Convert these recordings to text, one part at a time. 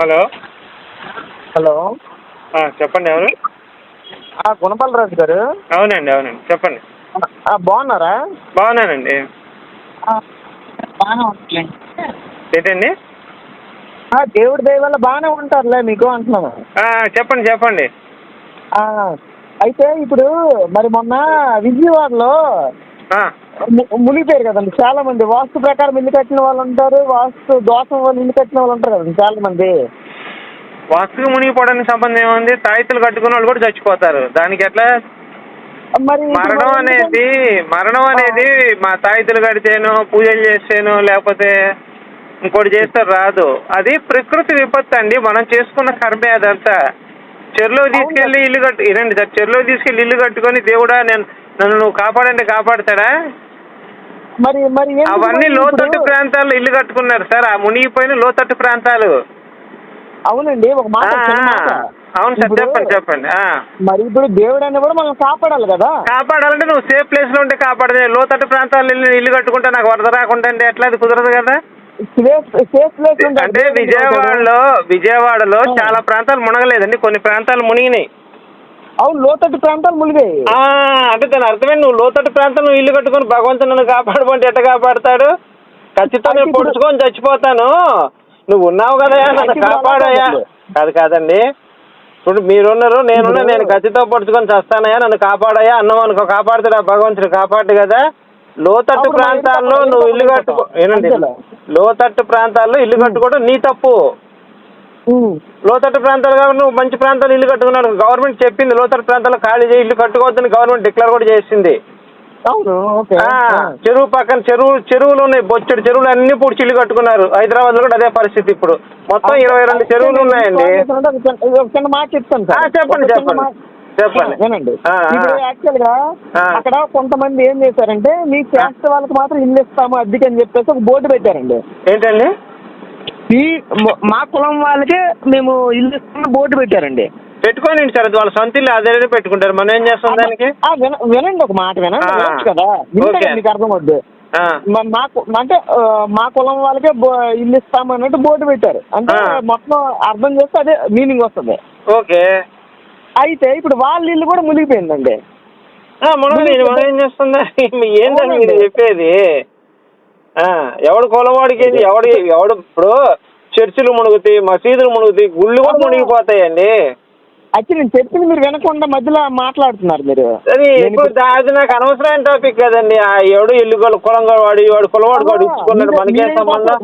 Hello. Hello. చెప్పండి ఎవరు? ఆ, గుణపాలరాజు గారు. అవునండి అవునండి. చెప్పండి. బాగున్నారా? బాగున్నానండి. బాగానే ఏంటండి? దేవుడి దయ వల్ల బాగానే ఉంటారులే మీకు అంటున్నాను. చెప్పండి చెప్పండి. అయితే ఇప్పుడు మరి మొన్న విజయవాడలో మునిగిపోయారు కదండి చాలా మంది వాస్తు ప్రకారం ఇల్లు కట్టిన వాళ్ళు ఉంటారు వాస్తు దోషం వాళ్ళు ఇల్లు కట్టిన వాళ్ళు ఉంటారు కదండి చాలా మంది వాస్తుకు మునిగిపోవడానికి సంబంధం ఏముంది? తాయితులు కట్టుకున్న వాళ్ళు కూడా చచ్చిపోతారు. దానికి ఎట్లా? మరి మరణం మరి అనేది మరణం అనేది మా తాయితులు కడితేనో పూజలు చేస్తేనో లేకపోతే ఇంకోటి చేస్తే రాదు. అది ప్రకృతి విపత్తు అండి. మనం చేసుకున్న కర్మే అదంతా. చెరులో తీసుకెళ్ళి ఇల్లు కట్టు ఇదండి సార్ చెరులో తీసుకెళ్ళి ఇల్లు కట్టుకొని దేవుడా నేను నన్ను నువ్వు కాపాడంటే కాపాడతాడా? మరి మరి అవన్నీ లోతట్టు ప్రాంతాల్లో ఇల్లు కట్టుకున్నారు సార్. ఆ మునిగిపోయిన లోతట్టు ప్రాంతాలు. అవునండి ఒక మాట అవును సార్ చెప్పండి చెప్పండి. మరి ఇప్పుడు దేవుడు అని కూడా మనం కాపాడాలి కదా? కాపాడాలంటే నువ్వు సేఫ్ ప్లేస్లో ఉంటే కాపాడదే లోతట్టు ప్రాంతాల్లో ఇల్లు ఇల్లు కట్టుకుంటే నాకు వరద రాకుండా అంటే ఎట్లా? అది కుదరదు కదా? అంటే విజయవాడలో విజయవాడలో. చాలా ప్రాంతాలు మునగలేదండి. కొన్ని ప్రాంతాలు మునిగినాయి. అవును లోతట్టు ప్రాంతాలు మునిగాయి ఆ, అంటే దాని అర్థమే నువ్వు లోతట్టు ప్రాంతంలో ఇల్లు కట్టుకొని భగవంతుడు నన్ను కాపాడమంటే ఎట్ట కాపాడతాడు ఖచ్చితంగా పొడుచుకొని చచ్చిపోతాను నువ్వు ఉన్నావు కదా నన్ను కాదు. కాదు కాదండి ఇప్పుడు మీరున్నారు నేనున్నా నేను కత్తితో పొడుచుకొని చస్తానయ్యా నన్ను కాపాడయా అన్నాం అనుకో కాపాడుతాడు ఆ భగవంతుడు కాపాడు కదా లోతట్టు ప్రాంతాల్లో నువ్వు ఇల్లు కట్టుకో? ఏనండి. లోతట్టు ప్రాంతాల్లో ఇల్లు కట్టుకోవడం నీ తప్పు. లోతట్టు ప్రాంతాలు కాబట్టి నువ్వు మంచి ప్రాంతాలు ఇల్లు కట్టుకున్నాడు గవర్నమెంట్ చెప్పింది లోతట్టు ప్రాంతాల్లో ఖాళీ చేయి ఇల్లు కట్టుకోవద్దని గవర్నమెంట్ డిక్లేర్ కూడా చేసింది. చెరువు పక్కన చెరువు చెరువులు ఉన్నాయి బొచ్చడి చెరువులు అన్ని పూడ్చి ఇల్లు కట్టుకున్నారు. హైదరాబాద్లో కూడా అదే పరిస్థితి ఇప్పుడు. మొత్తం ఇరవై రెండు చెరువులు ఉన్నాయండి. చెప్పండి, చెప్పండి. చెప్పండి. యాక్చువల్గా. అక్కడ కొంతమంది ఏం చేశారంటే మీ క్యాస్ట్ వాళ్ళకి మాత్రం ఇల్లు ఇస్తాము అద్దెకి అని చెప్పేసి ఒక బోర్డు పెట్టారండి. ఏంటండి? ఈ మ- కులం వాళ్ళకే మేము ఇల్లు బోర్డు పెట్టారండి. పెట్టుకోండి సార్ అది వాళ్ళ సొంత ఇల్లు అదే పెట్టుకుంటారు. మనం ఏం చేస్తాం దానికి? వినండి ఒక మాట వినండి. వినొచ్చు కదా? మీకు అర్థమవుద్ది. ఆ, మ- మా కు- అంటే మా కులం వాళ్ళకే ఇల్లు ఇస్తాము అన్నట్టు బోర్డు పెట్టారు. అంటే. మొత్తం అర్థం చేస్తే అదే మీనింగ్ వస్తుంది. ఓకే. అయితే ఇప్పుడు వాళ్ళ ఇల్లు కూడా మునిగిపోయిందండి. మనం ఏం చేస్తుందా మీరు అవునండి. చెప్పేది? ఎవడు కులవాడికి ఏంది ఎవడు ఎవడు ఇప్పుడు చర్చిలు మునుగుతాయి మసీదులు మునుగుతాయి గుళ్ళు కూడా. మునిగిపోతాయండి అయితే నేను చెప్పింది మీరు వినకుండా మధ్యలో మాట్లాడుతున్నారు మీరు అది ఇప్పుడు అది నాకు అనవసరమైన టాపిక్ కదండి ఆ ఎవడు ఇల్లు కుల- కులం వాడు వాడు కులవాడు వాడు ఇచ్చుకున్నాడు మనకే సంబంధం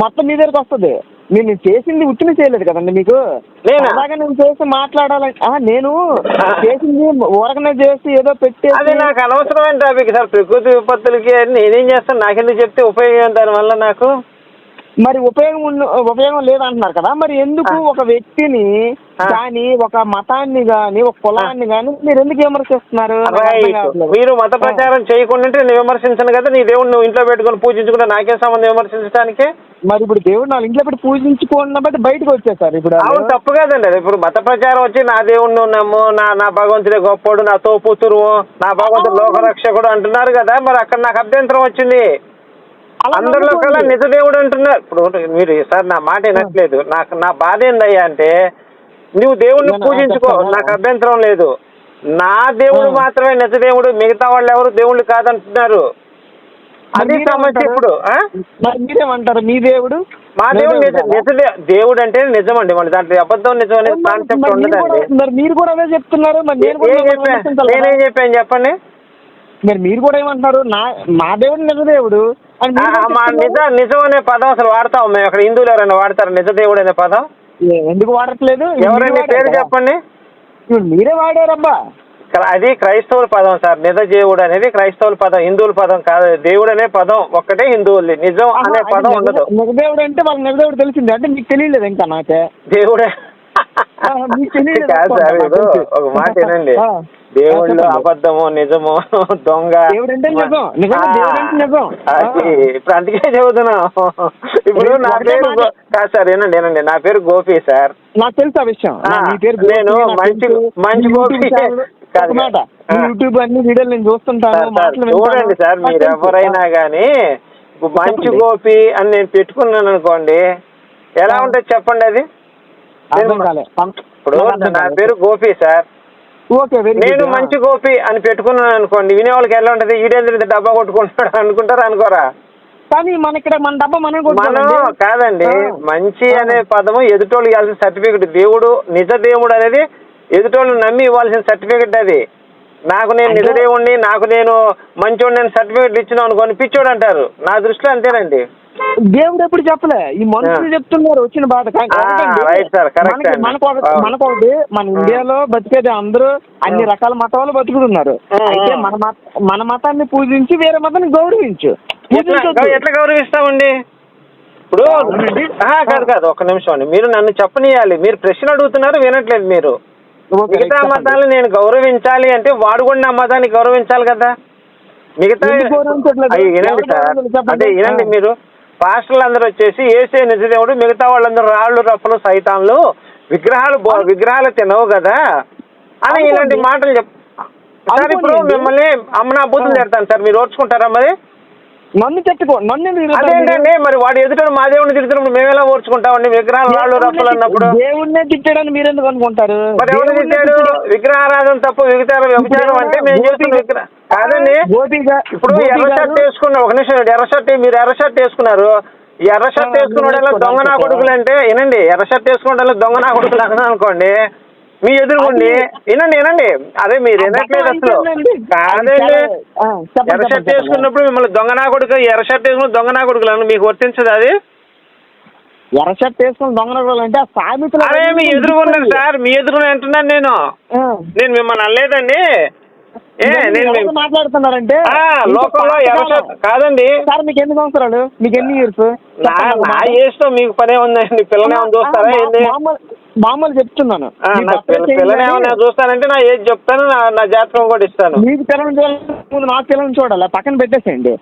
మొత్తం మీ దగ్గరకు వస్తుంది నేను చేసింది ఉట్టిని చేయలేదు కదండి మీకు నేనా? అలాగే నేను చేసి మాట్లాడాలని ఆ, నేను. చేసింది ఊరకనే చేసి ఏదో పెట్టేసి అది నాకు అనవసరమైన టాపిక్ సార్ ప్రకృతి విపత్తులకి నేనేం చేస్తాను నాకెందుకు చెప్తే ఉపయోగం దానివల్ల నాకు మరి ఉపయోగం ఉపయోగం లేదంటున్నారు కదా మరి ఎందుకు. ఒక వ్యక్తిని. కానీ ఒక మతాన్ని గాని ఒక కులాన్ని గాని మీరు ఎందుకు విమర్శిస్తున్నారు నాకు. మీరు మత. ప్రచారం చేయకుండా నేను విమర్శించను కదా నీ దేవుడు నువ్వు ఇంట్లో పెట్టుకొని పూజించుకుంటే నాకేం సంబంధం విమర్శించడానికి మరి ఇప్పుడు దేవుడు నాలుగు ఇంట్లో పెట్టి పూజించుకోండి బట్టి బయటకు వచ్చేసారు ఇప్పుడు. అవును తప్పు కదండి అది ఇప్పుడు మత ప్రచారం వచ్చి నా దేవుడిని ఉన్నాము నా నా భగవంతుడే గొప్పోడు నా తోపుతురువు నా భగవంతుడు లోకరక్షకుడు అంటున్నారు కదా మరి అక్కడ నాకు అభ్యంతరం వచ్చింది అందరిలో కల్లా నమ్ముకోండి. నిజ దేవుడు అంటున్నారు. ఇప్పుడు మీరు సార్ నా మాట వినట్లేదు. నాకు నా బాధ ఏందయ్యా అంటే నువ్వు దేవుడిని పూజించుకో. నాకు అభ్యంతరం లేదు. నా దేవుడు. మాత్రమే నిజ దేవుడు మిగతా వాళ్ళు ఎవరు దేవుళ్ళు కాదంటున్నారు. అది సమస్య? ఇప్పుడు మీరేమంటారు? మీ దేవుడు? మా దేవుడు నిజ? నిజ దేవుడు అంటే నిజమండి. మళ్ళీ దాంట్లో అబద్ధం నిజం అనే మరి- కాన్సెప్ట్ ఉండదండి. కూడా- మరి కూడా అదే చెప్తున్నారు. నేను చెప్పాను చెప్పండి? మరి మీరు కూడా ఏమంటున్నారు? నా మా దేవుడు నిజ దేవుడు మా. నిజ నిజం అనే పదం అసలు వాడతాం మేము. అక్కడ హిందువులు ఎవరైనా వాడతారు. నిజ దేవుడు అనే పదం ఎందుకు వాడట్లేదు? ఎవరైనా పేరు? చెప్పండి. మీరే వాడారబ్బా. అది క్రైస్తవుల పదం సార్. నిజ దేవుడు అనేది క్రైస్తవుల పదం హిందువుల పదం కాదు. దేవుడు అనే పదం. ఒక్కటే హిందువులది. నిజం అనే పదం ఉండదు. నిజదేవుడు అంటే వాళ్ళకి నిజదేవుడు తెలిసింది. అంటే మీకు తెలియలేదు ఇంకా నాకే. దేవుడే కాదు సార్. ఒక మాట వినండి ఆ, దేవుళ్ళు. అబద్ధము నిజము దొంగ. ఇప్పుడు అందుకే చెబుతున్నా ఇప్పుడు నా పేరు కాదు సార్ వినండి వినండి నా పేరు గోపి సార్ నాకు తెలుసు ఆ విషయం నేను మంచి-. మంచి గోపి. మాట యూట్యూబ్ అన్ని వీడియోలు నేను చూస్తుంటాను. చూడండి సార్ మీరు. ఎవరైనా కానీ మంచి. గోపి అని నేను పెట్టుకున్నాను అనుకోండి ఎలా. ఉంటుంది చెప్పండి అది అర్థం కాలే పం- ఇప్పుడు నా. పేరు గోపి సార్ ఓకే నేను. మంచి గోపి అని పెట్టుకున్నాను అనుకోండి వినేవాళ్ళకి ఎలా ఉంటది ఈడేంద్ర డబ్బా కొట్టుకుంటున్నాడు అనుకుంటారా అనుకోరా కానీ మన ఇక్కడ మన డబ్బా మనం మనం. కాదండి. మంచి. అనే పదము ఎదుటోళ్ళు ఇవ్వాల్సిన సర్టిఫికెట్ దేవుడు నిజ దేవుడు అనేది ఎదుటోళ్ళు నమ్మి ఇవ్వాల్సిన సర్టిఫికెట్ అది నాకు నేను నిజ దేవుణ్ణి నాకు నేను మంచోడు నేను సర్టిఫికెట్ ఇచ్చిన అనుకోని పిచ్చోడు అంటారు నా దృష్టిలో అంతేనండి దేవుడు ఎప్పుడు చెప్పలే? ఈ మనుషులు. చెప్తున్నారు వచ్చిన బాధ. మనకి- ఒకటి మన ఇండియాలో బతికేది అందరూ అన్ని. రకాల మతాలు బతుకుతున్నారు. అయితే మన మత మన మతాన్ని పూజించి వేరే మతాన్ని గౌరవించు. ఎట్లా గౌరవిస్తామండి? ఇప్పుడు కాదు కాదు ఒక్క నిమిషం అండి. మీరు నన్ను చెప్పనియాలి. మీరు ప్రశ్న అడుగుతున్నారు వినట్లేదు మీరు. మిగతా. మతాలను నేను గౌరవించాలి అంటే వాడు కూడా నా మతాన్ని గౌరవించాలి కదా? మిగతా వినండి సార్. అంటే వినండి. మీరు. పాస్టర్లు అందరూ వచ్చేసి ఏసే నిజదేవుడు మిగతా వాళ్ళందరూ రాళ్ళు రప్పలు సైతాన్లు విగ్రహాలు విగ్రహాలు తినవు కదా అని. ఇలాంటి మాటలు చెప్ సార్ ఇప్పుడు. మిమ్మల్ని అమ్మనా బూతులు ఆ. తిడతాను సార్ మీరు ఓర్చుకుంటారా మరి నన్ను నన్ను అదేంటండి మరి వాడు ఎదుట మా దేవుడిని తిడుతున్నప్పుడు మేము ఎలా ఓర్చుకుంటామండి విగ్రహాలు? రాళ్ళు రప్పలు అన్నప్పుడు దేవుడినే తిట్టాడని మీరు ఎందుకు అనుకుంటారు మరి ఎవరు తిట్టాడు. విగ్రహారాధన తప్పు విగ్రహారం వ్యభిచారం అంటే మేము చేస్తున్న విగ్రహ కాదండి ఇప్పుడు ఎర్ర షర్ట్ వేసుకున్న ఒక నిమిషం ఎర్ర షర్ట్ మీరు ఎర్ర షర్ట్ వేసుకున్నారు ఎర్ర షర్ట్ వేసుకున్న నేను దొంగ నా. కొడుకులు అంటే వినండి ఎర్ర షర్ట్ వేసుకున్న దొంగ నా కొడుకులు అనుకోండి మీ ఎదురుగుండి. వినండి వినండి. అదే మీరు వినట్లేదు అసలు. కాదండి. ఎర్ర షర్ట్ వేసుకున్నప్పుడు మిమ్మల్ని దొంగ నా కొడుకు ఎర్ర షర్ట్ వేసుకున్న దొంగ నా కొడుకులు అని మీకు వర్తించదు అది? ఎర్ర షర్ట్ వేసుకొని దొంగలు అంటే సామెతలు అదే మీ ఎదురుగున్నది సార్. మీ ఎదురుగా అంటున్నాను నేను. నేను మిమ్మల్ని అనలేదండి. ఏ నేను మాట్లాడుతున్నారంటే? లోకంలో ఎర్ర. షర్ట్ కాదండి. సార్ మీకు ఎన్ని సంవత్సరాలు మీకు ఎన్ని ఇయర్స్ నా నా ఏజ్తో మీకు పనే ఉందండి. పిల్లని చూస్తారా ఏంది? మామూలు చెప్తున్నాను. చూస్తానంటే నా ఏజ్ చెప్తాను నా నా జాతకం కూడా ఇస్తాను. మీకు పిల్లలు చూడాలి ముందు నాకు పిల్లల్ని చూడాలి? పక్కన పెట్టేసేయండి.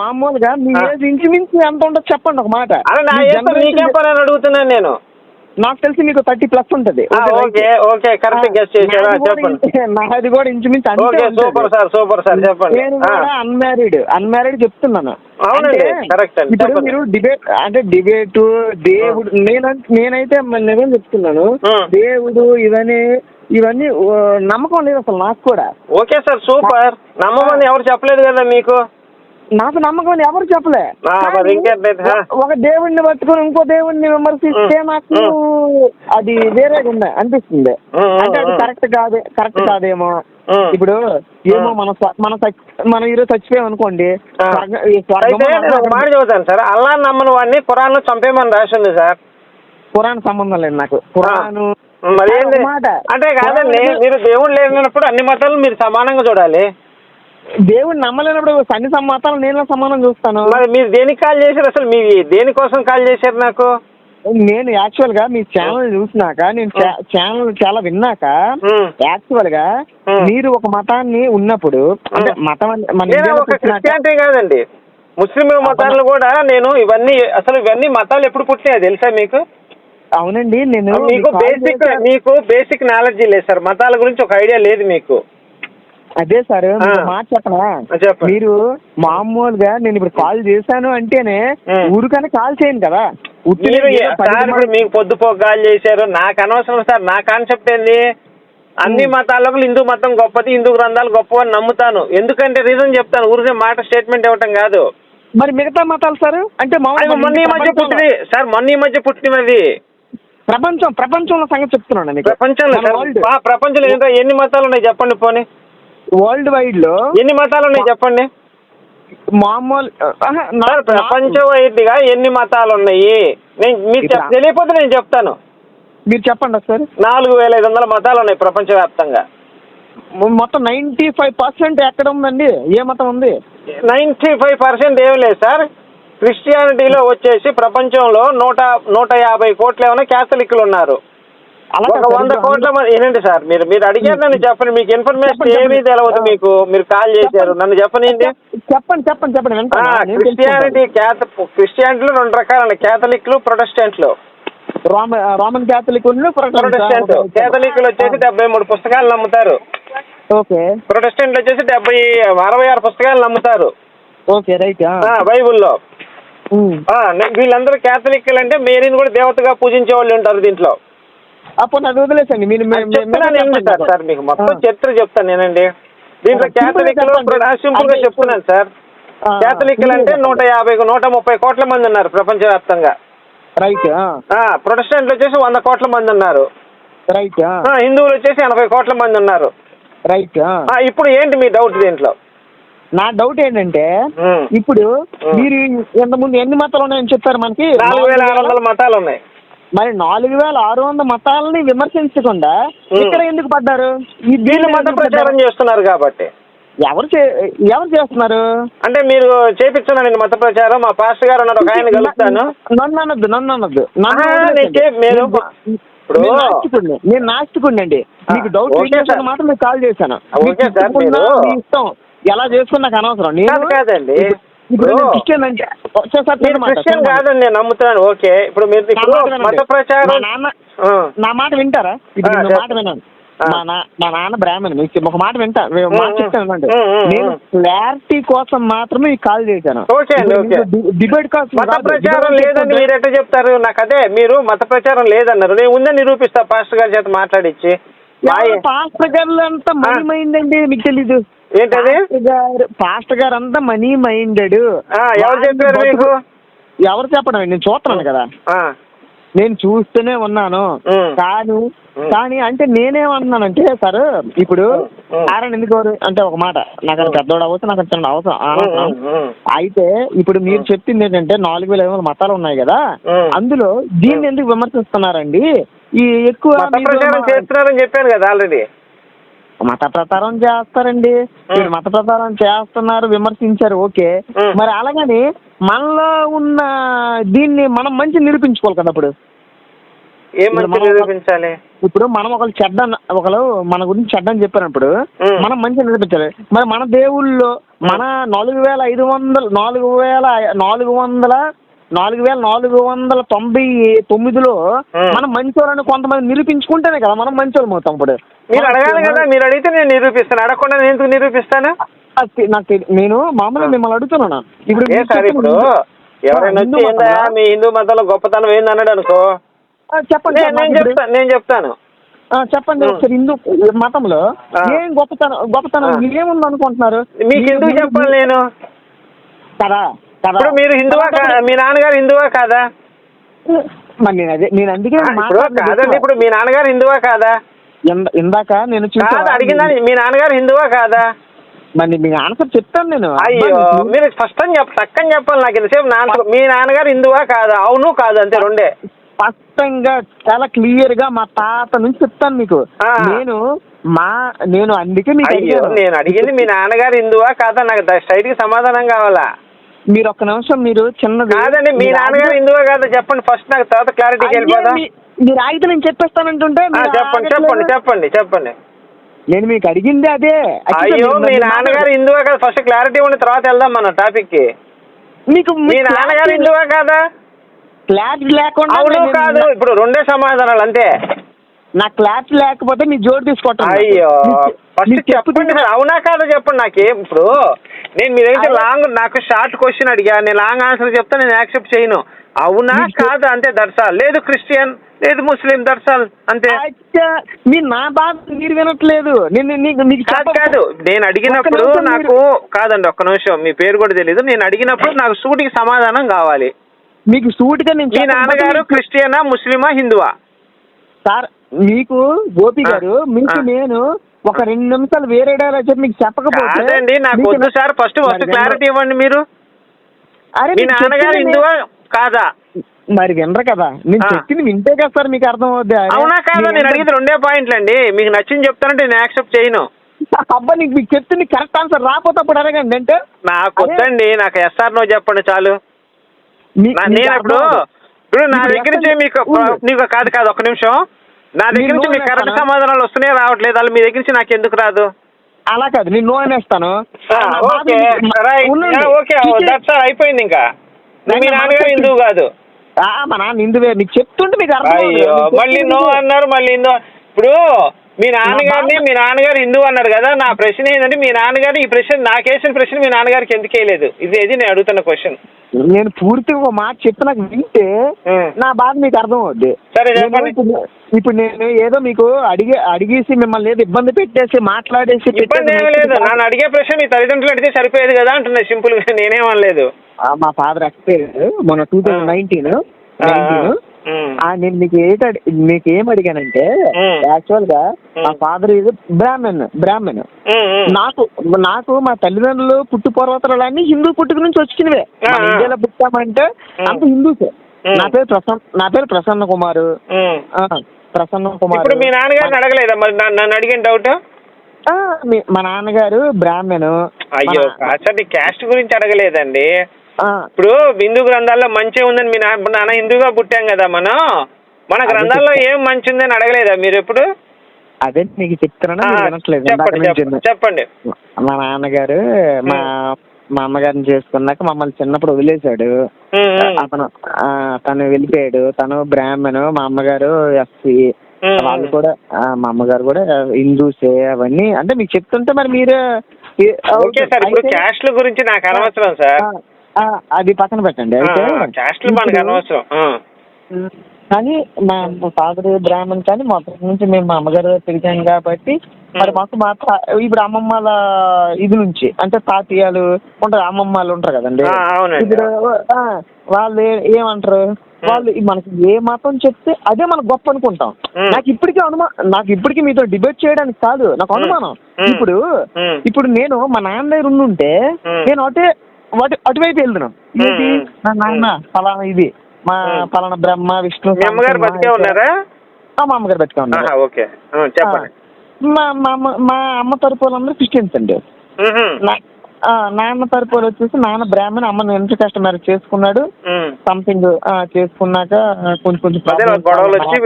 మామూలుగా మీ. ఏజ్ ఇంచుమించు ఎంత ఉండదు చెప్పండి ఒక మాట. నా నీకేం పని అడుగుతున్నాను నేను. నాకు తెలిసి మీకు థర్టీ ప్లస్ ఉంటది. ఓకే ఓకే కరెక్ట్ గెస్ట్ చేశారా నాది కూడా చెప్పండి. ఇంచు- నాది కూడా ఇంచుమించు okay. Super sir super sir చెప్పండి. నేను కూడా అన్మ్యారీడ్ అన్మ్యారీడ్ చెప్తున్నాను. అవునండి, అండి, ఇప్పుడు. మీరు డిబేట్ అంటే డిబేట్ దేవుడు నేను నేనైతే నిజం చెప్తున్నాను. దేవుడు ఇవన్నీ ఇవన్నీ నమ్మకం లేదు అసలు నాకు కూడా. Okay sir super. నమ్మమని ఎవరు చెప్పలేదు కదా మీకు? నాకు నమ్మకం ఎవరు చెప్పలే? ఒక- దేవుడిని పట్టుకొని ఇంకో దేవుడిని విమర్శిస్తే నాకు అది వేరేగా ఉంది అనిపిస్తుంది అంటే అది. కరెక్ట్ కాదే కరెక్ట్. కాదేమో. ఇప్పుడు ఏమో. మన మన మనం ఈరోజు చచ్చిపోయాం అనుకోండి మాట చెబుతాను సార్ అల్లా నమ్మని వాడిని ఖురాన్లో చంపేయమని రాసింది సార్ పురాణ సంబంధం లేదు నాకు మాట. అంటే కాదండి మీరు దేవుడు లేనప్పుడు అన్ని మతాలు మీరు సమానంగా చూడాలి దేవుడు నమ్మలేనప్పుడు అన్ని సమాతాలు నేను సమానం చూస్తాను. మరి మీరు దేనికి కాల్ చేశారు? అసలు మీ దేనికోసం కాల్ చేశారు నాకు? నేను యాక్చువల్గా మీ ఛానల్ చూసినాక నేను ఛానల్ చాలా విన్నాక. యాక్చువల్గా. మీరు ఒక మతాన్ని ఉన్నప్పుడు అంటే. మతం క్రిస్టియానిటీ కాదండి. ముస్లిం మతాలను కూడా నేను ఇవన్నీ అసలు ఇవన్నీ మతాలు ఎప్పుడు పుట్టినాయి తెలుసా మీకు? అవునండి నేను మీకు బేసిక్ మీకు బేసిక్ నాలెడ్జ్ లేదు సార్. మతాల గురించి ఒక ఐడియా లేదు మీకు. అదే సార్. మాట చెప్పనా. మీరు మామూలుగా నేను ఇప్పుడు కాల్ చేశాను అంటేనే. ఊరికనే కాల్ చేయను కదా. మీకు పొద్దుపోక కాల్ చేశారు. నాకు అనవసరం సార్ నా కాన్సెప్ట్ ఏంది? అన్ని. మతాలకు హిందూ మతం గొప్పది హిందూ గ్రంథాలు గొప్ప అని నమ్ముతాను. ఎందుకంటే రీజన్ చెప్తాను ఊరికే మాట స్టేట్మెంట్ ఇవ్వటం కాదు. మరి మిగతా మతాలు సార్? అంటే మొన్న ఈ మధ్య పుట్టింది. సార్ మొన్న ఈ మధ్య పుట్టినది ప్రపంచం ప్రపంచంలో సంగతి చెప్తున్నాను ప్రపంచంలో ప్రపంచంలో ఎన్ని మతాలు ఉన్నాయి చెప్పండి పోనీ. వరల్డ్ వైడ్లో ఎన్ని మతాలు ఉన్నాయి చెప్పండి? మామూలు సార్ ప్రపంచవైదిగా ఎన్ని మతాలు ఉన్నాయి? నేను ఇక్కడ- తెలియకపోతే నేను చెప్తాను. మీరు చెప్పండి సార్. నాలుగు వేల ఐదు వందల మతాలు ఉన్నాయి ప్రపంచవ్యాప్తంగా. మొత్తం నైన్టీ ఫైవ్ పర్సెంట్ ఎక్కడ ఉందండి? ఏ మతం ఉంది? నైంటీ ఫైవ్ పర్సెంట్ ఏం లేదు సార్. క్రిస్టియానిటీలో వచ్చేసి ప్రపంచంలో నూట నూట యాభై కోట్ల ఏమైనా క్యాథలిక్లు ఉన్నారు. ఒక వంద కోట్ల మంది వినండి సార్ మీరు మీరు అడిగారు నన్ను చెప్పండి మీకు ఇన్ఫర్మేషన్ ఏమీ. తెలియదు. మీకు. మీరు కాల్ చేశారు. నన్ను చెప్పనింది చెప్పండి చెప్పండి చెప్పండి క్రిస్టియానిటీ. క్యాథ క్రిస్టియానిటీలో రెండు రకాలు క్యాథలిక్లు ప్రొటెస్టెంట్లు రోమ రోమన్ క్యాథలిక్ ప్రొటెస్టెంట్ క్యాథలిక్లు వచ్చేసి డెబ్బై మూడు పుస్తకాలు నమ్ముతారు. ఓకే. ప్రొటెస్టెంట్లు వచ్చేసి డెబ్బై అరవై ఆరు పుస్తకాలు నమ్ముతారు. ఓకే రైట్ ఆ, బైబిల్లో. వీళ్ళందరూ క్యాథలిక్లు అంటే మేరీని కూడా దేవతగా పూజించే వాళ్ళు ఉంటారు దీంట్లో. అప్పుడు అది వదిలేసండి. మీరు సార్. సార్ మీకు మొత్తం. చరిత్ర చెప్తాను నేనండి. దీంట్లో సింపుల్గా క్యాథలిక్ చెప్పండి. సింపుల్గా చెప్తున్నాను సార్. క్యాథలిక్లు అంటే నూట యాభై నూట ముప్పై కోట్ల మంది ఉన్నారు ప్రపంచవ్యాప్తంగా. రైట్ ప్రొటెస్టెంట్లు వచ్చేసి వంద కోట్ల మంది ఉన్నారు. రైట్ హిందువులు వచ్చేసి ఎనభై కోట్ల మంది ఉన్నారు. రైట్ ఇప్పుడు ఏంటి మీ డౌట్ దీంట్లో? నా డౌట్ ఏంటంటే. ఇప్పుడు. మీరు ఇంతకుముందు ఎన్ని మతాలు ఉన్నాయని చెప్పారు మనకి? నాలుగు వేల ఆరు వందల మతాలు ఉన్నాయి. మరి నాలుగు వేల ఆరు వందల మతాలని విమర్శించకుండా. ఇక్కడ ఎందుకు పడ్డారు? ఈ వీళ్ళు మత ప్రచారం? చేస్తున్నారు కాబట్టి. ఎవరు ఎవరు చేస్తున్నారు? అంటే మీరు చేపించున్నానండి మత ప్రచారం మా పాస్టర్ గారు ఉన్నారు ఒక ఆయన కలుస్తాను నన్ను అనొద్దు నన్ను అనొద్దు. ఇప్పుడు- నేను నాస్తికుడిని అండి. మీకు డౌట్. మాత్రం మీకు కాల్ చేశాను. ఇష్టం. ఎలా చేసుకుని నాకు అనవసరం? నేను కాదు కాదండి. ఇప్పుడు- క్రిస్టియన్ అంటే. కాదని నేను నమ్ముతున్నాను ఓకే ఇప్పుడు మీరు ఇప్పుడు. మత ప్రచారం నాన్న. నా మాట వింటారా ఇప్పుడు నా. మాట వినండి. మా నాన్న బ్రాహ్మణ్ మీకు ఒక మాట వింటా మాట ఉమ్, చెప్తాను వినండి. ఉమ్, ఉమ్, నేను. క్లారిటీ కోసం మాత్రమే ఈ కాల్ చేశాను ఓకే అండి, ఓకే. డిబేట్ కోసం మత. ప్రచారం లేదని మీరు ఎట్లా చెప్తారు నాకు అదే మీరు మత ప్రచారం లేదన్నారు నేను ఉందని నిరూపిస్తా పాస్టర్ గారి చేత మాట్లాడిచ్చి పాస్టర్ గారు అంతా అండి మీకు తెలీదు ఏంటది? పాస్టర్ గారు పాస్టర్ గారు అంతా మనీ మైండెడ్. ఎవరు చెప్పారు మీకు ఎవరు చెప్పడం? నేను చూస్తున్నాను కదా. నేను చూస్తూనే ఉన్నాను. కానీ. కానీ అంటే నేనేమన్నానంటే సార్ ఇప్పుడు. ఆరని ఎందుకు అంటే ఒక మాట. నాకు అది పెద్దోడు అవ్వచ్చు నాకు అది చిన్న అవసరం అనవసరం. అయితే ఇప్పుడు మీరు చెప్పింది ఏంటంటే నాలుగు వేల ఐదు వందల మతాలు ఉన్నాయి కదా. అందులో దీన్ని ఎందుకు విమర్శిస్తున్నారండి? ఈ ఎక్కువ చేస్తున్నారని చెప్పాను కదా ఆల్రెడీ. మత ప్రచారం చేస్తారండి. మీరు మత ప్రచారం చేస్తున్నారు విమర్శించారు ఓకే. మరి అలాగని మనలో ఉన్న దీన్ని మనం మంచి నిరూపించుకోవాలి కదా ఇప్పుడు ఏం ఇప్పుడు మనం- నిరూపించాలి? ఇప్పుడు మనం ఒకళ్ళు చెడ్డ ఒకళ్ళు మన గురించి చెడ్డ అని చెప్పినప్పుడు ఉమ్. మనం మంచి నిరూపించాలి. మరి మన దేవుళ్ళలో మన నాలుగు వేల ఐదు వందల నాలుగు వేల నాలుగు వందల నాలుగు వేల నాలుగు వందల తొంభై తొమ్మిదిలో. మనం మంచోళ్ళని కొంతమంది నిరూపించుకుంటేనే కదా మనం మంచోళ్ళం అవుతాం ఇప్పుడు మీరు అడగాలి కదా మీరు అడిగితే నేను నిరూపిస్తాను. అడగకుండా నేను ఎందుకు నిరూపిస్తాను? నాకు నేను మామూలుగా మిమ్మల్ని అడుగుతున్నాను. ఇప్పుడు సార్. ఇప్పుడు? ఎవరైనా వచ్చి మీ హిందూ మతంలో గొప్పతనం ఏంది అన్నాడు అనుకో. చెప్పండి నేను సార్ చెప్తాను నేను చెప్తాను. ఆ, చెప్పండి. ఒకసారి హిందూ మతంలో. ఏం గొప్పతనం గొప్పతనం. ఏముంది అనుకుంటున్నారు మీకు ఎందుకు చెప్పాలి నేను? కదా ఇప్పుడు మీరు హిందువా కాదా మీ నాన్నగారు హిందువా కాదా? మరి నేను అదే నేను అందుకే ఇప్పుడు కాదండి. ఇప్పుడు మీ నాన్నగారు హిందువా కాదా? ఇంద- ఇందాక నేను కాదు అడిగిందని మీ నాన్నగారు హిందువా కాదా? మరి మీ ఆన్సర్ చెప్తాను నేను. అయ్యో మీరు ఫస్ట్ అని చెప్ప చక్కని చెప్పాలి నాకు ఇంతసేపు. నాన్న మీ నాన్నగారు హిందువా కాదా? అవును కాదు అంతే రెండే. స్పష్టంగా చాలా క్లియర్గా మా తాత నుంచి చెప్తాను మీకు. నేను మా నేను అందుకే మీకు. నేను అడిగింది మీ నాన్నగారు హిందువా కాదా? నాకు స్ట్రైట్కి సమాధానం కావాలా? మీరు ఒక్క నిమిషం మీరు చిన్నది కాదండి మీ నాన్నగారు హిందువా కాదా చెప్పండి. ఫస్ట్ నాకు తర్వాత క్లారిటీకి అయ్యే, వెళ్ళిపోదా? మీ- మీరు ఆగితే నేను చెప్పేస్తానంటుంటే ఆ, మీరు చెప్పండి ఆగట్లేదు. చెప్పండి చెప్పండి చెప్పండి. నేను మీకు అడిగింది అదే. అయ్యో మీరు మీ నన్ను నాన్నగారు హిందువా కాదు ఫస్ట్ క్లారిటీ ఉండి తర్వాత వెళ్దాం మన టాపిక్కి. మీకు మీ నాన్నగారు హిందువా కాదా? క్లారిటీ లేకుండా అవును నేను- కాదు. ఇప్పుడు రెండే సమాధానాలు అంతే. నా క్లారిటీ లేకపోతే మీ జోడు తీసుకుంటాను అయ్యో. ఫస్ట్ చెప్పండి సార్. అవునా కాదా చెప్పండి నాకు ఇప్పుడు నేను మీ దగ్గర. లాంగ్ నాకు షార్ట్ క్వశ్చన్ అడిగా. నేను లాంగ్ ఆన్సర్ చెప్తే నేను యాక్సెప్ట్ చేయను. అవునా కాదా అంతే దర్శాల్. లేదు క్రిస్టియన్ లేదు ముస్లిం దర్శాల్ అంతే. మీరు నా బాధ మీరు వినట్లేదు. కాదు కాదు. నేను అడిగినప్పుడు నాకు కాదండి ఒక్క నిమిషం. మీ పేరు కూడా తెలియదు నేను అడిగినప్పుడు నాకు సూటికి సమాధానం కావాలి. మీకు సూటిగా మీ నాన్నగారు క్రిస్టియనా ముస్లిమా హిందువా? సార్ మీకు గోపి గారు మీకు. నేను ఒక రెండు నిమిషాలు వేరే డైలాగ్ చెప్పి మీకు చెప్పకపోతే నాకు వద్దు సార్. ఫస్ట్ ఫస్ట్ క్లారిటీ ఇవ్వండి మీరు. అరే మీ నాన్నగారు హిందువా కాదా? మరి వినరు కదా నేను. చెప్పింది వింటే కదా సార్ మీకు అర్థం అవుద్ది అవునా కాదా? నేను అడిగేది రెండే పాయింట్లు అండి. మీకు నచ్చింది చెప్తానంటే నేను యాక్సెప్ట్ చేయను. అబ్బా నీకు మీకు చెప్తుంది కరెక్ట్ ఆన్సర్ రాకపోతే అప్పుడు అడగండి అంటే? నాకు. వద్దండి నాకు ఎస్ఆర్ నో చెప్పండి చాలు. నేను ఇప్పుడు. ఇప్పుడు నా దగ్గర నుంచి మీకు. నీకు కాదు కాదు ఒక్క నిమిషం. నా దగ్గర నుంచి మీకు కరెక్ట్? సమాధానాలు వస్తున్నాయి రావట్లేదు? అలా మీ దగ్గర నుంచి నాకు ఎందుకు రాదు? అలా కాదు నేను నో అనేస్తాను ఓకే. దట్స్ అయిపోయింది ఇంకా. మీ నాన్న, నాన్నగారు హిందువు కాదు. మా నాన్న హిందువే. మీకు చెప్తుంటే మీకు అర్థం మళ్ళీ నో. అన్నారు మళ్ళీ ఇప్పుడు మీ నాన్నగారిని మీ నాన్నగారు హిందూ అన్నారు కదా నా ప్రశ్న ఏంటంటే మీ నాన్నగారు ఈ ప్రశ్న నాకేసిన ప్రశ్న మీ నాన్నగారికి ఎందుకు వేయలేదు? ఇది ఇది నేను అడుగుతున్న క్వశ్చన్? నేను పూర్తిగా ఒక మాట చెప్పినాక వింటే ఉం. నా బాధ మీకు అర్థం అవుద్ది సరే. ఇప్పుడు- నేను ఏదో మీకు అడిగి అడిగేసి మిమ్మల్ని ఏదో ఇబ్బంది పెట్టేసి మాట్లాడేసి ఇబ్బంది లేదు. నన్ను అడిగే ప్రశ్న మీ తల్లిదండ్రులు అడిగితే సరిపోయేది కదా అంటున్నా సింపుల్గా నేనేమనలేదు మా ఫాదర్ ఎక్స్పైర్డ్ మొన్న టూ థౌజండ్ నైన్టీన్. నేను మీకు ఏట మీకు ఏం అడిగానంటే. యాక్చువల్గా మా. ఫాదర్ ఇది బ్రాహ్మణ్ బ్రాహ్మణ్. నాకు నాకు మా తల్లిదండ్రులు పుట్టు పూర్వతరాలన్నీ హిందూ పుట్టుక నుంచి వచ్చినవే. ఇండియాలో పుట్టామంటే. అంత హిందూసే. నా పేరు ప్రసన్న నా పేరు ప్రసన్న కుమార్ ప్రసన్న కుమార్ ఇప్పుడు మీ నాన్నగారిని అడగలేదా మరి నన్ను అడిగిన డౌట్ ఆ, మీ- నాన్నగారు బ్రాహ్మణ్ అయ్యో అసలు క్యాస్ట్ గురించి అడగలేదండి ఇప్పుడు హిందూ గ్రంథాల్లో మంచి ఉందని మీ నాన్న హిందూగా పుట్టాం కదా మనం. మన గ్రంథాల్లో. ఏం మంచి ఉందని అడగలేదా మీరు ఎప్పుడు? అదే మీకు చెప్తున్నాను చెప్పండి మా నాన్నగారు మా మా అమ్మగారిని చేసుకున్నాక మమ్మల్ని చిన్నప్పుడు వదిలేశాడు. అతను తను వెళ్ళిపోయాడు. తను బ్రాహ్మణ్ మా అమ్మగారు ఎస్సీ. వాళ్ళు. కూడా మా అమ్మగారు కూడా హిందూసే అవన్నీ. అంటే మీకు చెప్తుంటే మరి మీరు ఓకే సార్ ఇప్పుడు క్యాస్ట్ల గురించి నాకు అనవసరం సార్. అది పక్కన పెట్టండి అయితే క్యాస్ట్లు మనకు ఇప్పుడు- అనవసరం ఆ. కానీ మా ఫాదర్ బ్రాహ్మణ్ కానీ మొదటి నుంచి మేము మా అమ్మగారు పెరిగాం కాబట్టి మరి మాకు మా ఇప్పుడు అమ్మమ్మల ఇది నుంచి అంటే తాతయ్యలు ఉంటారు అమ్మమ్మలు ఉంటారు కదండి. ఇప్పుడు ఆ, వాళ్ళు ఏమంటారు వాళ్ళు మనకి ఏ మతం చెప్తే అదే మనకు గొప్ప అనుకుంటాం. నాకు ఇప్పటికీ అనుమానం నాకు ఇప్పటికీ మీతో డిబేట్ చేయడానికి కాదు నాకు అనుమానం. ఇప్పుడు. ఇప్పుడు నేను మా నాన్న దగ్గర ఉండుంటే. నేను అటే అటు అటువైపు వెళ్తున్నాను ఏంటి మ్. నా నాన్న ఫలానా ఇది. మా. ఫలానా బ్రహ్మ విష్ణు మీ అమ్మగారు బతికే ఉన్నారా? మా అమ్మగారు బతికే ఉన్నారు. ఓకే. చెప్పండి. మా మా అమ్మ మా అమ్మ తరపు వాళ్ళందరూ క్రిస్టియన్స్ అండి. నాన్న తరపు వాళ్ళు వచ్చేసి నాన్న బ్రాహ్మణ్ అమ్మ ఇంటర్ కష్ట మ్యారేజ్ చేసుకున్నాడు. సంథింగ్ చేసుకున్నాక కొంచెం కొంచెం గొడవలు వచ్చి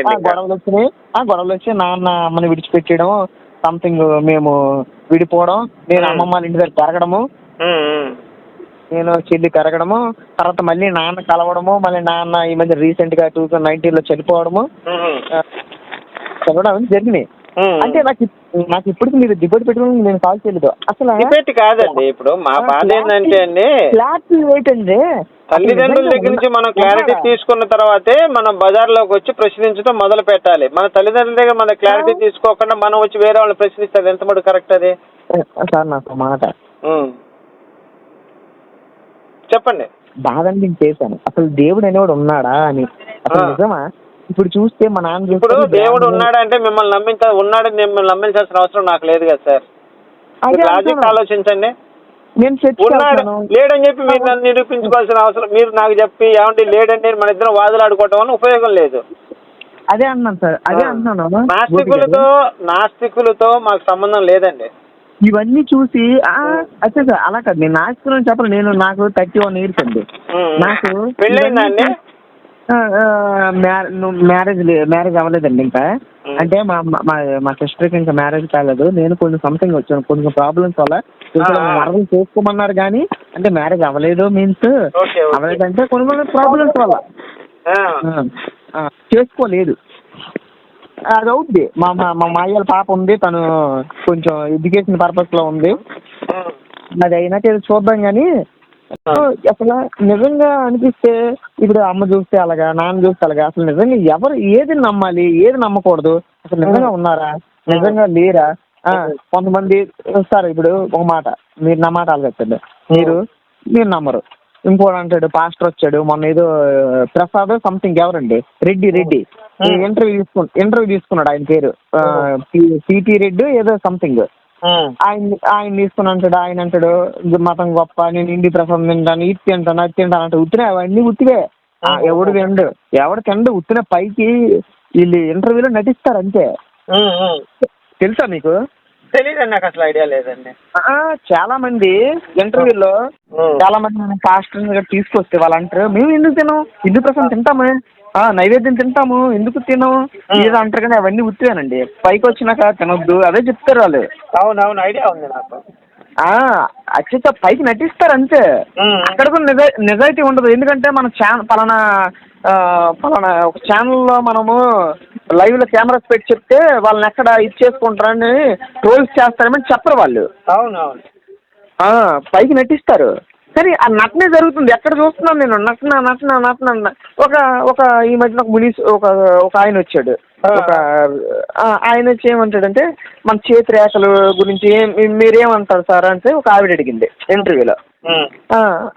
ఆ, గొడవలు వచ్చినాయి. ఆ గొడవలు వచ్చి నాన్న అమ్మని విడిచిపెట్టడం సంథింగ్ మేము విడిపోవడం నేను. అమ్మమ్మ ఇంటి దగ్గర పెరగడము. నేను చెల్లి పెరగడము తర్వాత మళ్ళీ నాన్న కలవడము మళ్ళీ నాన్న ఈ మధ్య రీసెంట్గా టూ థౌసండ్ నైన్టీన్లో చనిపోవడము. చదవడం జరిగినాయి. అంటే నాకు నాకు ఇప్పటికి మీరు డిబేట్ పెట్టుకుని నేను కాల్ చేయలేదు. అసలు డిబేట్ కాదండి ఇప్పుడు. మా బాధ ఏంటంటే అండి క్లారిటీ ఏంటంటే తల్లిదండ్రుల దగ్గర నుంచి మనం క్లారిటీ తీసుకున్న తర్వాతే మనం బజార్లోకి వచ్చి ప్రశ్నించడం మొదలు పెట్టాలి. మన తల్లిదండ్రుల దగ్గర మన క్లారిటీ తీసుకోకుండా మనం వచ్చి వేరే వాళ్ళని ప్రశ్నిస్తే ఎంత మటు కరెక్ట్ అది? సార్ నాకు మాట. చెప్పండి. బాధ నేను చేశాను. అసలు దేవుడు అనేవాడు ఉన్నాడా అని. అసలు. నిజమా? ఇప్పుడు చూస్తే మా నాన్న ఇప్పుడు దేవుడు బ్రాహ్మణుడు- ఉన్నాడంటే మిమ్మల్ని నమ్మించ ఉన్నాడని మిమ్మల్ని నమ్మించాల్సిన అవసరం నాకు లేదు కదా సార్. లాజిక్. ఆలోచించండి. నేను ఉన్నాడు. లేడని చెప్పి మీరు నన్ను నిరూపించుకోవాల్సిన అవసరం మీరు నాకు చెప్పి ఏమంటే లేడండి మన ఇద్దరం వాదులాడుకోవటం వల్ల ఉపయోగం లేదు. అదే అంటున్నాను సార్ అదే ఆ. అంటున్నాను నాస్తికులతో నాస్తికులతో మాకు సంబంధం లేదండి. ఇవన్నీ చూసి ఆ, అచ్చా సార్ అలా కాదు. నేను నాస్తికులను చెప్పను. నేను నాకు థర్టీ వన్ ఇయర్స్ అండి. నాకు పెళ్ళయిందా అండి? మ్యారేజ్ మ్యారేజ్ అవ్వలేదండి ఇంకా. అంటే మా మా- సిస్టర్కి ఇంకా మ్యారేజ్ కాలేదు. నేను కొంచెం సంథింగ్ వచ్చాను. కొంచెం ప్రాబ్లమ్స్ వల్ల. మరణం చేసుకోమన్నారు కానీ అంటే మ్యారేజ్ అవ్వలేదు మీన్స్. అవ్వలేదంటే కొన్ని కొన్ని ప్రాబ్లమ్స్ వల్ల. చేసుకోలేదు. అది అవుద్ది మా మా మా మాయల పాప ఉంది తను కొంచెం ఎడ్యుకేషన్ పర్పస్లో ఉంది. అది అయినాక చూద్దాం కానీ అసలు నిజంగా అనిపిస్తే ఇప్పుడు అమ్మ చూస్తే అలాగా నాన్న చూస్తే అలాగా అసలు నిజంగా ఎవరు ఏది నమ్మాలి ఏది నమ్మకూడదు అసలు నిజంగా ఉన్నారా నిజంగా లేరా? కొంతమంది సార్ ఇప్పుడు ఒక మాట మీరు నా మాట ఆలోచించండి మీరు మీరు నమ్మరు. ఇంకోటి అంటాడు పాస్టర్ వచ్చాడు మొన్న ఏదో ప్రసాద్ సంథింగ్ ఎవరండి? రెడ్డి రెడ్డి. ఇంటర్వ్యూ తీసుకు ఇంటర్వ్యూ తీసుకున్నాడు ఆయన పేరు. సిపి రెడ్డి ఏదో సంథింగ్ ఉమ్. ఆయన ఆయన తీసుకుని అంటాడు ఆయన అంటాడు "ఇది మతం గొప్ప నేను ఇండి ప్రసాదం తింటాను ఇది తింటాను అది తింటాను అంటే ఉత్తినే అవన్నీ ఉత్తివే. ఎవడు తిండు ఎవడు తిండు ఉత్తిన పైకి వీళ్ళు ఇంటర్వ్యూలో నటిస్తారు అంతే. తెలుసా మీకు? తెలీదండి నాకు అసలు ఐడియా లేదండి. చాలా మంది ఇంటర్వ్యూలో. చాలా మంది పాస్టర్ తీసుకొస్తే వాళ్ళు అంటారు మేము ఎందుకు తినం హిందూ ప్రసాదం తింటాము. నైవేద్యం తింటాము. ఎందుకు తినం ఏదో అంటారు కానీ అవన్నీ ఉత్తివేనండి. పైకి వచ్చినాక తినొద్దు. అదే చెప్తారు వాళ్ళు. అవునవును ఐడియా ఉంది నాకు. ఆ అత్యంత పైకి నటిస్తారు అంతే. అక్కడ కూడా నిజ నిజాయితీ ఉండదు. ఎందుకంటే మన ఛానల్ పలానా పలానా ఒక ఛానల్లో మనము లైవ్లో కెమెరాస్ పెట్టి చెప్తే వాళ్ళని ఎక్కడ ఇచ్చేసుకుంటారని ట్రోల్స్ చేస్తారని చెప్పరు వాళ్ళు. అవును అవును ఆ, పైకి నటిస్తారు. కానీ ఆ నటనే జరుగుతుంది. ఎక్కడ చూస్తున్నాను నేను? నటన నటన నటన. ఒక ఒక ఈ మధ్యన ఒక మునీస్ ఒక ఒక ఆయన వచ్చాడు. ఒక ఆయన వచ్చి ఏమంటాడంటే మన చేతి రేఖలు గురించి ఏం మీరేమంటారు సార్? అంటే ఒక ఆవిడ అడిగింది ఇంటర్వ్యూలో.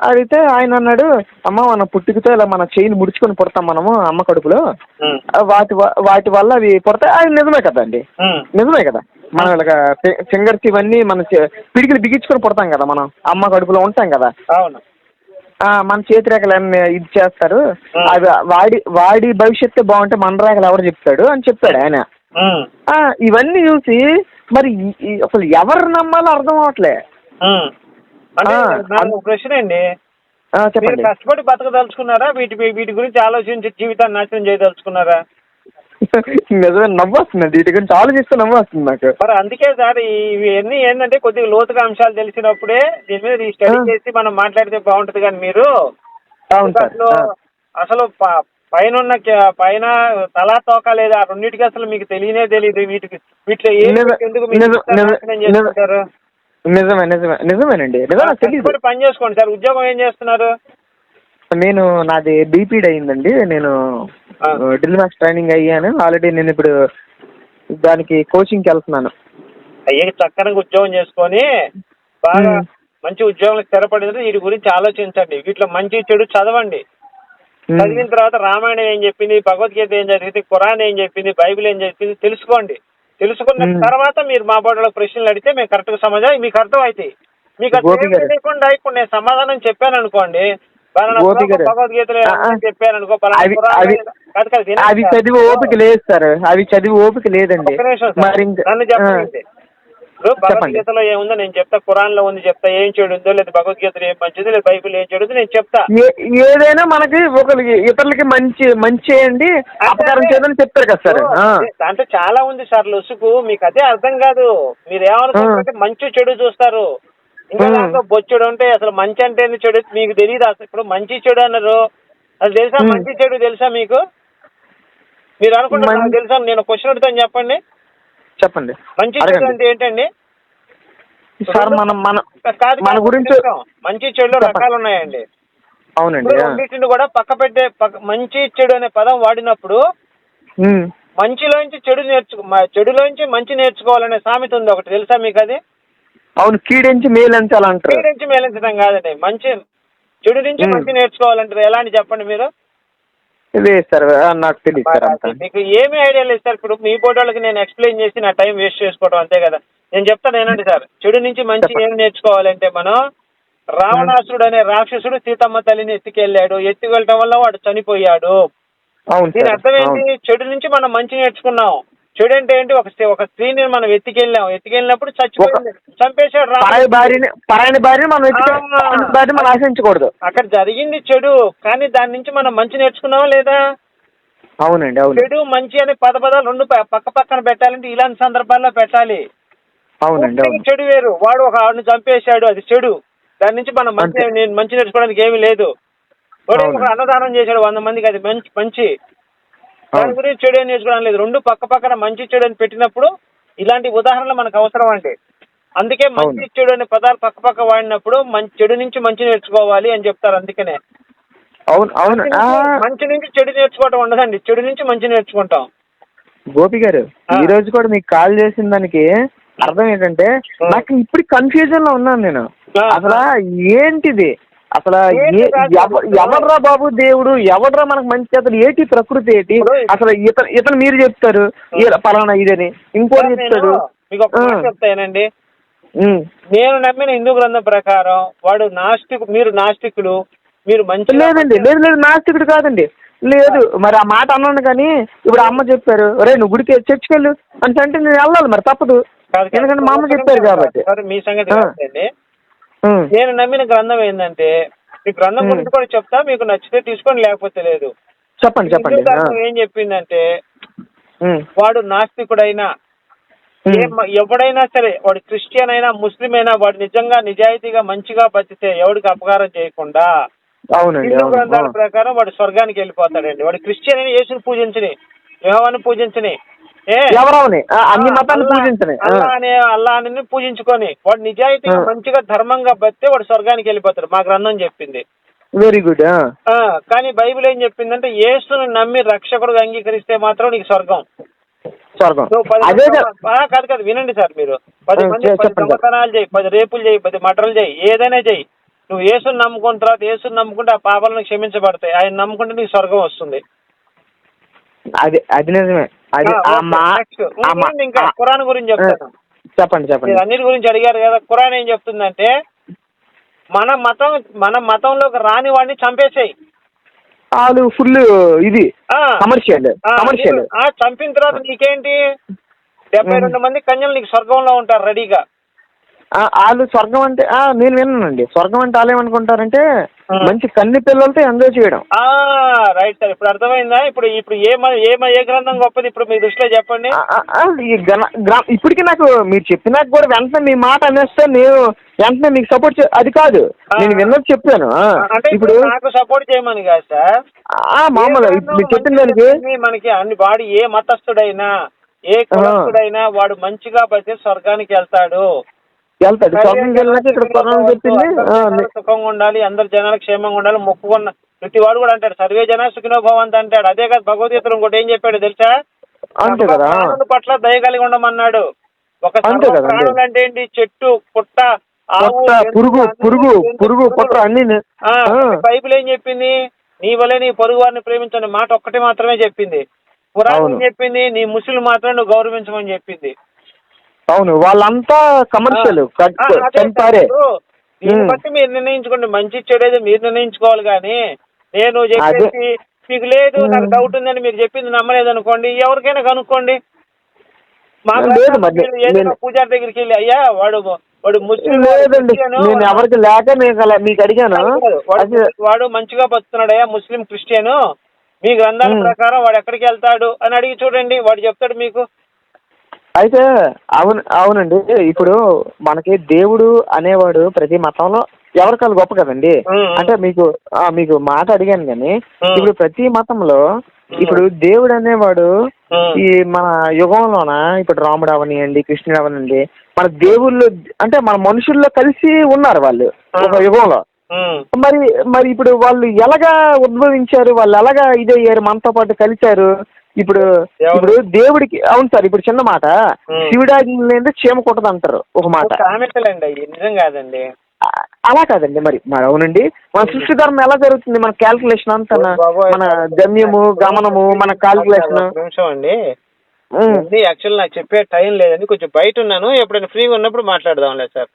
అడిగితే ఆయన అన్నాడు అమ్మ మన పుట్టుకతో ఇలా మన చెయ్యిని ముడుచుకొని పుడతాం మనము అమ్మ కడుపులో. వాటి వాటి వల్ల అవి పుడతాయి. అది నిజమే కదండి. ఉమ్, నిజమే కదా. మనం ఇలాగ ఫింగర్స్ ఇవన్నీ మన పిడికిలు బిగించుకొని పుడతాం కదా మనం. అమ్మ కడుపులో ఉంటాం కదా. అవును. మన చేతి రేఖలు అన్ని ఇది చేస్తారు. అవి వాడి వాడి భవిష్యత్తు బాగుంటే మన రేఖలు ఎవరు చెప్తాడు అని చెప్పాడు ఆయన. ఇవన్నీ చూసి మరి అసలు ఎవరు నమ్మాలో అర్థం అవట్లే ప్రశ్న అండి. చెప్పండి. కష్టపడి బతకదలుచుకున్నారా? వీటి వీటి గురించి ఆలోచించి జీవితాన్ని నాశనం చేయదలుచుకున్నారా? నిజమే నవ్వు వస్తుందండి వీటి గురించి ఆలోచిస్తే నవ్వు వస్తుంది నాకు. మరి అందుకే సార్ ఇవన్నీ ఏంటంటే కొద్దిగా లోతుగా అంశాలు తెలిసినప్పుడే దీని మీద ఈ స్టడీ. చేసి మనం మాట్లాడితే బాగుంటుంది కానీ మీరు. అసలు అసలు పైన ఉన్న పైన తలా తోక లేదా ఆ రెండింటికి అసలు మీకు తెలియనే తెలియదు వీటికి. వీటిలో ఎందుకు నిజమే నిజమే నిజమేనండి. పని చేసుకోండి సార్. ఉద్యోగం ఏం చేస్తున్నారు? నేను నాది బీపీడ్ అయిందండి నేను. డ్రిల్ మ్యాక్స్ ట్రైనింగ్ అయ్యాను ఆల్రెడీ నేను ఇప్పుడు దానికి కోచింగ్కి వెళ్తున్నాను అయ్యే చక్కగా ఉద్యోగం చేసుకొని బాగా. మంచి ఉద్యోగంలో స్థిరపడిన వీటి గురించి ఆలోచించండి వీటిలో మంచి చెడు చదవండి. చదివిన తర్వాత రామాయణం ఏం చెప్పింది భగవద్గీత ఏం జరిగింది ఖురాన్ ఏం చెప్పింది బైబిల్ ఏం చెప్పింది తెలుసుకోండి తెలుసుకున్న. తర్వాత మీరు మా బోర్డులో ప్రశ్నలు అడిగితే మేము కరెక్ట్గా సమాధానం మీకు అర్థం అవుతాయి మీకు. తెలియకుండా ఇప్పుడు నేను సమాధానం చెప్పాను అనుకోండి అవి. చదివి ఓపిక లేదు సార్. అవి చదివి ఓపిక లేదండి. మరి. భగవద్గీతలో ఏముందో నేను చెప్తా ఖురాన్లో ఉంది చెప్తా ఏం చెడు ఉందో లేదా భగవద్గీతలో ఏం మంచిది లేదా బైబిల్ ఏం చెడు ఉందో నేను చెప్తా. ఏదైనా మనకి ఒకరికి ఇతరులకి మంచి మంచి చేయండి అపకారం చేయదని చెప్తారు కదా సార్. దాంట్లో చాలా ఉంది సార్. లొసుకు మీకు అదే అర్థం కాదు. మీరు ఏమనుకుంటారంటే మంచి చెడు చూస్తారు. ఇంకా. దాంట్లో బొచ్చెడు ఉంటే అసలు మంచి అంటే చెడు? మీకు తెలియదు అసలు? ఇప్పుడు మంచి చెడు అన్నారు. అది తెలుసా. మంచి చెడు తెలుసా మీకు? మీరు నాకు తెలుసా? నేను క్వశ్చన్ అడుగుతాను చెప్పండి. చెప్పండి. మంచి చెడు అంటే ఏంటండి? సార్ మనం మన మన గురించి. మంచి చెడులో. రకాలు ఉన్నాయండి. అవునండి. రెండింటిని కూడా పక్క పెట్టే మంచి చెడు అనే పదం వాడినప్పుడు. మంచిలోంచి చెడు నేర్చుకో చెడులోంచి మంచి నేర్చుకోవాలనే సామెత ఉంది ఒకటి. తెలుసా మీకు అది? అవును కీడించి మేలంచాలి అంటారు. చెడు నుంచి మేలించడం కాదండి. మంచి చెడు నుంచి. మంచి నేర్చుకోవాలంటారు. ఎలా అని చెప్పండి మీరు? ఇదే సార్ నాకు తెలియదు సార్ అంతా. మీకు ఏమి ఐడియా లేదు సార్. ఇప్పుడు మీ బోర్డు నేను ఎక్స్ప్లెయిన్ చేసి నా టైం వేస్ట్ చేసుకోవడం అంతే కదా. నేను చెప్తాను ఏనండి సార్. చెడు నుంచి మంచి. ఏం నేర్చుకోవాలంటే మనం రావణాసుడు అనే రాక్షసుడు సీతమ్మ తల్లిని ఎత్తుకెళ్ళాడు. ఎత్తుకెళ్ళటం వల్ల వాడు చనిపోయాడు. అవును దీని అర్థం. ఏంటి? చెడు నుంచి మనం మంచి నేర్చుకున్నాం. చెడు అంటే ఏంటి? ఒక ఒక స్త్రీని మనం ఎత్తుకెళ్ళాం. ఎత్తుకెళ్ళినప్పుడు చచ్చిపోయింది. చంపేశాడు పరాయి రాముడు భార్యని పరాయి భార్యని మనం ఎత్తుకే- ఆ. పరాయి భార్యని మనం ఆశించకూడదు. అక్కడ జరిగింది చెడు. కానీ దాని నుంచి మనం మంచి నేర్చుకున్నావా లేదా? అవునండి అవును. చెడు మంచి అనే పద పదాలు రెండు పక్క పక్కన పెట్టాలంటే ఇలాంటి సందర్భాల్లో పెట్టాలి. అవునండి చెడు వేరు. వాడు ఒక ఆడిని చంపేశాడు. అది చెడు. దాని నుంచి మనం మంచి. నేను మంచి నేర్చుకోవడానికి ఏమీ లేదు. అన్నదానం చేశాడు వంద మందికి. అది మంచి మంచి. దాని. గురించి చెడు అని నేర్చుకోవడం లేదు రెండు పక్క పక్కన మంచి చెడు అని పెట్టినప్పుడు ఇలాంటి ఉదాహరణలు మనకు అవసరం అండి అందుకే మంచి. చెడు అనే పదాలు పక్క పక్క వాడినప్పుడు మంచి చెడు నుంచి మంచి నేర్చుకోవాలి అని చెప్తారు అందుకనే అవును అవును మంచి నుంచి- చెడు నేర్చుకోవటం ఉండదండి చెడు నుంచి మంచి నేర్చుకుంటాం గోపి గారు. ఈ రోజు కూడా మీకు కాల్ చేసిన దానికి అర్థం ఏంటంటే. నాకు ఇప్పుడు కన్ఫ్యూజన్లో ఉన్నాను నేను. అసలు ఏంటిది అసలు ఎవడ్రా బాబు దేవుడు? ఎవడ్రా మనకు మంచి అసలు ఏంటి ప్రకృతి ఏంటి? అసలు ఇతను ఇతను మీరు చెప్తారు. పలానా ఇదని. ఇంకోటి నేను చెప్తాడు. మీకు ఒక. చెప్తానండి. నేను నమ్మిన హిందూ గ్రంథం ప్రకారం వాడు నాస్తికు మీరు నాస్తికులు మీరు మంచి లేదండి లేదు లేదు నాస్తికుడు కాదండి. లేదు మరి ఆ మాట అన్నాను కానీ ఇప్పుడు అమ్మ చెప్పారు ఒరే నువ్వు గుడికి చర్చికి వెళ్ళు అంటే నేను వెళ్ళాలి మరి తప్పదు. ఎందుకంటే మా అమ్మ చెప్పారు కాబట్టి. మీ సంగతి. నేను నమ్మిన గ్రంథం ఏంటంటే మీ గ్రంథం. గురించి కూడా చెప్తా మీకు నచ్చితే తీసుకోండి లేకపోతే లేదు. చెప్పండి చెప్పండి. ఏం చెప్పిందంటే. వాడు నాస్తికుడైనా ఎవడైనా సరే వాడు క్రిస్టియన్ అయినా ముస్లిం అయినా వాడు నిజంగా నిజాయితీగా మంచిగా బతితే ఎవడికి అపకారం చేయకుండా హిందూ గ్రంథాల. ప్రకారం వాడు స్వర్గానికి వెళ్ళిపోతాడండి. వాడు క్రిస్టియన్ అని యేసుని పూజించని యెహోవాని పూజించని ఎవరవని? అన్ని మతాన్ని పూజించని. ఆ. అల్లా అనే అల్లా అని పూజించుకొని వాడు నిజాయితీగా ఆ. మంచిగా ధర్మంగా బతితే వాడు స్వర్గానికి వెళ్ళిపోతాడు మా గ్రంథం చెప్పింది. వెరీ గుడ్ కానీ బైబిల్ ఏం చెప్పిందంటే యేసుని నమ్మి రక్షకుడుగా అంగీకరిస్తే మాత్రం నీకు స్వర్గం. స్వర్గం. కాదు కాదు వినండి సార్ మీరు. పది మంది పది. దొంగతనాలు చేయి పది రేపులు చేయి పది మటర్లు చేయి ఏదైనా చేయి. నువ్వు యేసుని నమ్ముకున్న తర్వాత యేసుని నమ్ముకుంటే ఆ పాపాలను క్షమించబడతాయి. ఆయన నమ్ముకుంటే నీకు స్వర్గం వస్తుంది. అది అది నిజమే. అది ఇంకా ఖురాన్ గురించి చెప్తాను. చెప్పండి చెప్పండి. అన్నిటి గురించి అడిగారు కదా ఖురాన్ ఏం చెప్తుందంటే మన మతం మన మతంలోకి రాని వాడిని చంపేసేయి. వాళ్ళు ఫుల్ ఇది కమర్షియల్ కమర్షియల్. చంపిన తర్వాత నీకేంటి? డెబ్బై రెండు మంది కన్యలు నీకు స్వర్గంలో ఉంటారు రెడీగా. వాళ్ళు స్వర్గం అంటే ఆ, నేను విన్నానండి. స్వర్గం అంటే వాళ్ళు ఏమనుకుంటారంటే. మంచి కన్ని పిల్లలతో ఎంజాయ్ చేయడం. ఆ రైట్ సార్. ఇప్పుడు అర్థమైందా? ఇప్పుడు ఇప్పుడు ఏ ఏ ఏ గ్రంథం గొప్పది? ఇప్పుడు మీ దృష్టిలో చెప్పండి. ఈ ఇప్పటికి నాకు మీరు చెప్పినాక కూడా వెంటనే మీ మాట అనేస్తే నేను వెంటనే మీకు సపోర్ట్ అది కాదు. నేను విన్నది చెప్పాను. ఇప్పుడు నాకు సపోర్ట్ చేయమని కాదు సార్. ఆ, మామూలు మీరు చెప్పిన దానికి మనకి అన్ని వాడు ఏ మతస్థుడైనా ఏ కులస్తుడైనా వాడు మంచిగా బతికి స్వర్గానికి వెళ్తాడు. వెళ్తాడు. స్వర్గం వెళ్ళినాక ఇక్కడ కొనాలని చెప్పింది. సుఖంగా ఉండాలి అందరు జనాలు క్షేమంగా ఉండాలి మొక్కుకున్న ప్రతి వాడు కూడా అంటాడు సర్వే జన సుఖినో భవంత్ అంటాడు. అదే కాదు భగవద్గీతలో ఇంకోటి ఏం చెప్పాడు తెలుసా? అంతే కదా. పట్ల దయ కలిగి ఉండమన్నాడు. ఒక అంతే కదా. ప్రాణులు అంటే ఏంటి? చెట్టు పుట్ట పురుగు పురుగు పురుగు పొట్ట అన్ని బైబిల్ ఏం చెప్పింది? నీ వలే నీ పొరుగు వారిని ప్రేమించని మాట ఒక్కటి మాత్రమే చెప్పింది. అవును. చెప్పింది? నీ ముస్లిం మాత్రం నువ్వు గౌరవించమని చెప్పింది. అవును వాళ్ళంతా కమర్షియల్ దీన్ని ఉమ్. బట్టి మీరు నిర్ణయించుకోండి మంచి చెడేది మీరు నిర్ణయించుకోవాలి కానీ నేను చెప్పేసి మీకు లేదు నాకు. డౌట్ ఉందని మీరు చెప్పింది నమ్మలేదు అనుకోండి ఎవరికైనా కనుక్కోండి మా లేదు గ్రంథాలు మరి మీరు ఏదైనా పూజారి దగ్గరికి వెళ్ళి అయ్యా వాడు వాడు ముస్లిం లేదండి నేను ఎవరికి లేక మీకు మీకు అడిగాను వాడు మంచిగా బతున్నాడయ్యా ముస్లిం క్రిస్టియన్ మీ గ్రంథాల. ప్రకారం వాడు ఎక్కడికి వెళ్తాడు అని అడిగి చూడండి వాడు చెప్తాడు మీకు అయితే అవును అవునండి. ఇప్పుడు మనకి దేవుడు అనేవాడు ప్రతి మతంలో ఎవరికాలు గొప్ప కదండి. అంటే మీకు ఆ, మీకు మాట అడిగాను కానీ. ఇప్పుడు ప్రతి మతంలో ఇప్పుడు దేవుడు అనేవాడు. ఈ మన యుగంలోన? ఇప్పుడు రాముడు అవనియండి కృష్ణుడు అవనండి మన దేవుళ్ళు అంటే మన మనుషుల్లో కలిసి ఉన్నారు వాళ్ళు ఒక యుగంలో. మరి మరి ఇప్పుడు వాళ్ళు ఎలాగా ఉద్భవించారు? వాళ్ళు ఎలాగా ఇదయ్యారు? మనతో పాటు కలిశారు? ఇప్పుడు? ఇప్పుడు దేవుడికి అవును సార్ ఇప్పుడు చిన్న మాట. శివుడాజ్ఞ చీమ కొట్టదు అంటారు ఒక మాట నిజం కాదండి. అలా కాదండి మరి మరి అవునండి. మన సృష్టి ధర్మం ఎలా జరుగుతుంది? మన క్యాల్కులేషన్ అంతా. మన గమ్యము గమనము మన క్యాల్కులేషన్ నిమిషం అండి. యాక్చువల్ నాకు చెప్పే టైం లేదండి కొంచెం బయట ఉన్నాను ఎప్పుడైనా ఫ్రీగా ఉన్నప్పుడు మాట్లాడదాంలే సార్.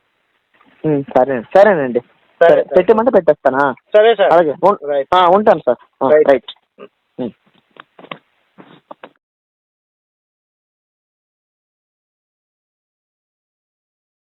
సరే సరేనండి సరే. పెట్టమంటే పెట్టేస్తానా? సరే సార్. అలాగే ఉంటాను సార్. రైట్